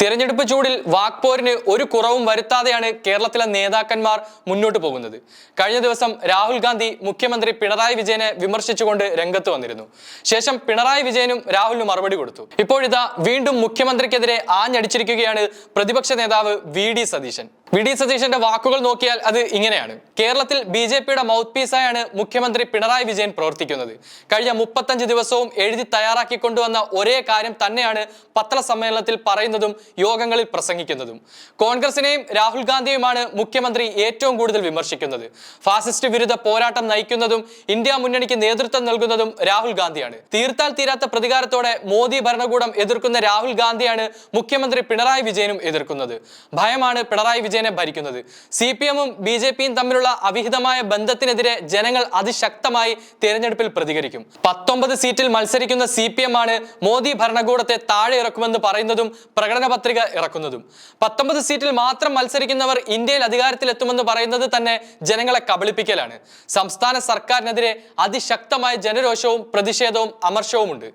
തിരഞ്ഞെടുപ്പ് ചൂടിൽ വാക്പോരിന് ഒരു കുറവും വരുത്താതെയാണ് കേരളത്തിലെ നേതാക്കന്മാർ മുന്നോട്ട് പോകുന്നത്. കഴിഞ്ഞ ദിവസം രാഹുൽ ഗാന്ധി മുഖ്യമന്ത്രി പിണറായി വിജയനെ വിമർശിച്ചുകൊണ്ട് രംഗത്ത് വന്നിരുന്നു. ശേഷം പിണറായി വിജയനും രാഹുലിന് മറുപടി കൊടുത്തു. ഇപ്പോഴിതാ വീണ്ടും മുഖ്യമന്ത്രിക്കെതിരെ ആഞ്ഞടിച്ചിരിക്കുകയാണ് പ്രതിപക്ഷ നേതാവ് V D Satheesan. V D സതീശന്റെ വാക്കുകൾ നോക്കിയാൽ അത് ഇങ്ങനെയാണ്. കേരളത്തിൽ ബി ജെ പിയുടെ മൗത്ത് പീസായാണ് മുഖ്യമന്ത്രി പിണറായി വിജയൻ പ്രവർത്തിക്കുന്നത്. കഴിഞ്ഞ മുപ്പത്തഞ്ച് ദിവസവും എഴുതി തയ്യാറാക്കി കൊണ്ടുവന്ന ഒരേ കാര്യം തന്നെയാണ് പത്രസമ്മേളനത്തിൽ പറയുന്നതും യോഗങ്ങളിൽ പ്രസംഗിക്കുന്നതും. കോൺഗ്രസിനെയും രാഹുൽ ഗാന്ധിയുമാണ് മുഖ്യമന്ത്രി ഏറ്റവും കൂടുതൽ വിമർശിക്കുന്നത്. ഫാസിസ്റ്റ് വിരുദ്ധ പോരാട്ടം നയിക്കുന്നതും ഇന്ത്യ മുന്നണിക്ക് നേതൃത്വം നൽകുന്നതും രാഹുൽ ഗാന്ധിയാണ്. തീർത്താൽ തീരാത്ത പ്രതികാരത്തോടെ മോദി ഭരണകൂടം എതിർക്കുന്ന രാഹുൽ ഗാന്ധിയാണ് മുഖ്യമന്ത്രി പിണറായി വിജയനും എതിർക്കുന്നത്. ഭയമാണ് പിണറായി വിജയനെ ഭരിക്കുന്നത്. സി പി എമ്മും ബി ജെ പിയും തമ്മിലുള്ള അവിഹിതമായ ബന്ധത്തിനെതിരെ ജനങ്ങൾ അതിശക്തമായി തെരഞ്ഞെടുപ്പിൽ പ്രതികരിക്കും. പത്തൊമ്പത് സീറ്റിൽ മത്സരിക്കുന്ന സി പി എം ആണ് മോദി ഭരണകൂടത്തെ താഴെ ഇറക്കുമെന്ന് പറയുന്നതും പ്രകടന പത്രിക ഇറക്കുന്നതും. പത്തൊമ്പത് സീറ്റിൽ മാത്രം മത്സരിക്കുന്നവർ ഇന്ത്യയിൽ അധികാരത്തിലെത്തുമെന്ന് പറയുന്നത് തന്നെ ജനങ്ങളെ കബളിപ്പിക്കലാണ്. സംസ്ഥാന സർക്കാരിനെതിരെ അതിശക്തമായ ജനരോഷവും പ്രതിഷേധവും അമർഷവുമുണ്ട്.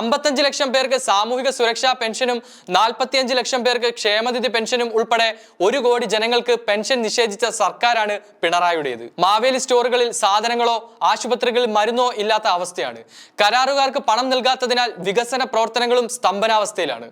അമ്പത്തഞ്ച് ലക്ഷം പേർക്ക് സാമൂഹിക സുരക്ഷാ പെൻഷനും നാൽപ്പത്തിയഞ്ച് ലക്ഷം പേർക്ക് ക്ഷേമനിധി പെൻഷനും ഉൾപ്പെടെ ഒരു കോടി ജനങ്ങൾക്ക് പെൻഷൻ നിഷേധിച്ച സർക്കാരാണ് പിണറായിയുടേത്. മാവേലി സ്റ്റോറുകളിൽ സാധനങ്ങളോ ആശുപത്രികളിൽ മരുന്നോ ഇല്ലാത്ത അവസ്ഥയാണ്. കരാറുകാർക്ക് പണം നൽകാത്തതിനാൽ വികസന പ്രവർത്തനങ്ങളും സ്തംഭനാവസ്ഥയിലാണ്.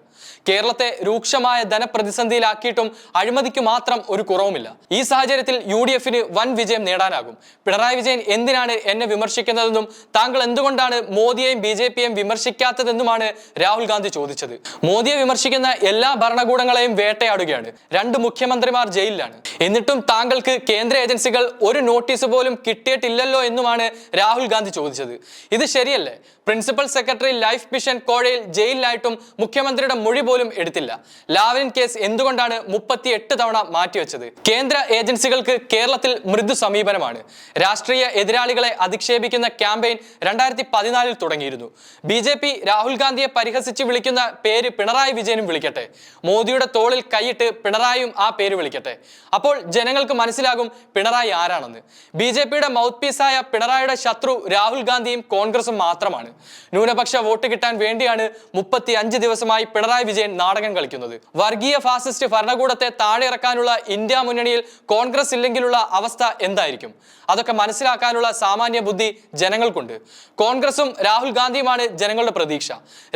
കേരളത്തെ രൂക്ഷമായ ധനപ്രതിസന്ധിയിലാക്കിയിട്ടും അഴിമതിക്ക് മാത്രം ഒരു കുറവുമില്ല. ഈ സാഹചര്യത്തിൽ യു ഡി എഫിന് വൻ വിജയം നേടാനാകും. പിണറായി വിജയൻ എന്തിനാണ് എന്നെ വിമർശിക്കുന്നതെന്നും താങ്കൾ എന്തുകൊണ്ടാണ് മോദിയെയും ബി ജെ പിയെയും വിമർശിക്കാത്തതെന്നുമാണ് രാഹുൽ ഗാന്ധി ചോദിച്ചത്. മോദിയെ വിമർശിക്കുന്ന എല്ലാ ഭരണകൂടങ്ങളെയും വേട്ടയാടുകയാണ്. രണ്ട് മുഖ്യമന്ത്രിമാർ ജയിലിലാണ്. എന്നിട്ടും താങ്കൾക്ക് കേന്ദ്ര ഏജൻസികൾ ഒരു നോട്ടീസ് പോലും കിട്ടിയിട്ടില്ലല്ലോ എന്നുമാണ് രാഹുൽ ഗാന്ധി ചോദിച്ചത്. ഇത് ശരിയല്ലേ? പ്രിൻസിപ്പൽ സെക്രട്ടറി ലൈഫ് മിഷൻ കോഴയിൽ ജയിലിലായിട്ടും മുഖ്യമന്ത്രിയുടെ മൊഴി പോലും എടുത്തില്ല. ലാവലിൻ കേസ് എന്തുകൊണ്ടാണ് മുപ്പത്തി എട്ട് തവണ മാറ്റിവെച്ചത്? കേന്ദ്ര ഏജൻസികൾക്ക് കേരളത്തിൽ മൃദു സമീപനമാണ്. രാഷ്ട്രീയ എതിരാളികളെ അധിക്ഷേപിക്കുന്ന ക്യാമ്പയിൻ രണ്ടായിരത്തി പതിനാലിൽ തുടങ്ങിയിരുന്നു. ബി ജെ പി രാഹുൽ ഗാന്ധിയെ പരിഹസിച്ച് വിളിക്കുന്ന പേര് പിണറായി വിജയനും വിളിക്കട്ടെ. മോദിയുടെ തോളിൽ കൈയിട്ട് പിണറായിയും ആ പേര് വിളിക്കട്ടെ. അപ്പോൾ ജനങ്ങൾക്ക് മനസ്സിലാകും പിണറായി ആരാണെന്ന്. ബി ജെ പിയുടെ മൗത്ത് പീസായ പിണറായിയുടെ ശത്രു രാഹുൽ ഗാന്ധിയും കോൺഗ്രസും മാത്രമാണ്. ന്യൂനപക്ഷ വോട്ട് കിട്ടാൻ വേണ്ടിയാണ് മുപ്പത്തി അഞ്ച് ദിവസമായി പിണറായി വിജയൻ നാടകം കളിക്കുന്നത്. വർഗീയ ഫാസിസ്റ്റ് ഭരണകൂടത്തെ താഴെ ഇറക്കാനുള്ള ഇന്ത്യ മുന്നണിയിൽ കോൺഗ്രസ് ഇല്ലെങ്കിലുള്ള അവസ്ഥ എന്തായിരിക്കും? അതൊക്കെ മനസ്സിലാക്കാനുള്ള സാമാന്യ ബുദ്ധി ജനങ്ങൾക്കുണ്ട്. കോൺഗ്രസും രാഹുൽ ഗാന്ധിയുമാണ് ജനങ്ങളുടെ പ്രതീക്ഷ.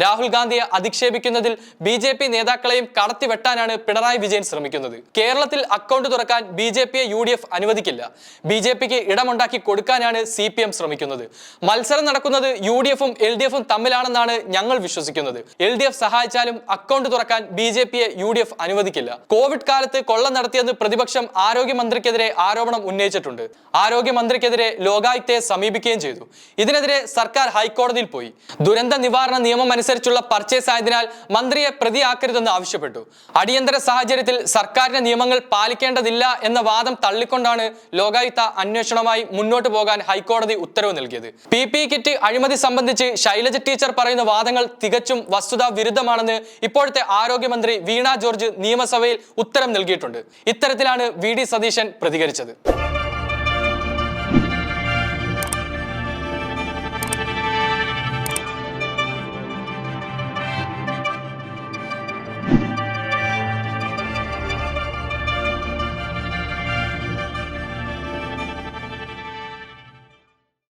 രാഹുൽ ഗാന്ധിയെ അധിക്ഷേപിക്കുന്നതിൽ ബി ജെ പി നേതാക്കളെയും കടത്തിവെട്ടാനാണ് പിണറായി വിജയൻ ശ്രമിക്കുന്നത്. കേരളത്തിൽ അക്കൗണ്ട് തുറക്കാൻ ബി ജെ പിയെ യു ഡി എഫ് അനുവദിക്കില്ല. ബി ജെ പിക്ക് ഇടമുണ്ടാക്കി കൊടുക്കാനാണ് സി പി എം ശ്രമിക്കുന്നത്. മത്സരം നടക്കുന്നത് യു ഡി എഫും എൽ ഡി എഫും തമ്മിലാണെന്നാണ് ഞങ്ങൾ വിശ്വസിക്കുന്നത്. എൽ ഡി എഫ് സഹായിച്ചാലും അക്കൗണ്ട് തുറക്കാൻ ബി ജെ പിയെ യു ഡി എഫ് അനുവദിക്കില്ല. കോവിഡ് കാലത്ത് കൊള്ള നടത്തിയെന്ന് പ്രതിപക്ഷം ആരോഗ്യമന്ത്രിക്കെതിരെ ആരോപണം ഉന്നയിച്ചിട്ടുണ്ട്. ആരോഗ്യമന്ത്രിക്കെതിരെ ലോകായുക്തയെ സമീപിക്കുകയും ചെയ്തു. ഇതിനെതിരെ സർക്കാർ ഹൈക്കോടതിയിൽ പോയി. ദുരന്ത നിവാരണ നിയമം അനുസരിച്ചുള്ള പർച്ചേസ് ആയതിനാൽ മന്ത്രിയെ പ്രതിയാക്കരുതെന്ന് ആവശ്യപ്പെട്ടു. അടിയന്തര സാഹചര്യത്തിൽ സർക്കാരിന്റെ നിയമങ്ങൾ പാലിക്കേണ്ടതില്ല എന്ന വാദം തള്ളിക്കൊണ്ടാണ് ലോകായുക്ത അന്വേഷണമായി മുന്നോട്ട് പോകാൻ ഹൈക്കോടതി ഉത്തരവ് നൽകിയത്. പി പി കിറ്റ് അഴിമതി സംബന്ധിച്ച് ശൈലജ ടീച്ചർ പറയുന്ന വാദങ്ങൾ തികച്ചും വസ്തുതാ വിരുദ്ധമാണെന്ന് ഇപ്പോഴത്തെ ആരോഗ്യമന്ത്രി വീണ ജോർജ് നിയമസഭയിൽ ഉത്തരം നൽകിയിട്ടുണ്ട്. ഇത്തരത്തിലാണ് വി സതീശൻ പ്രതികരിച്ചത്.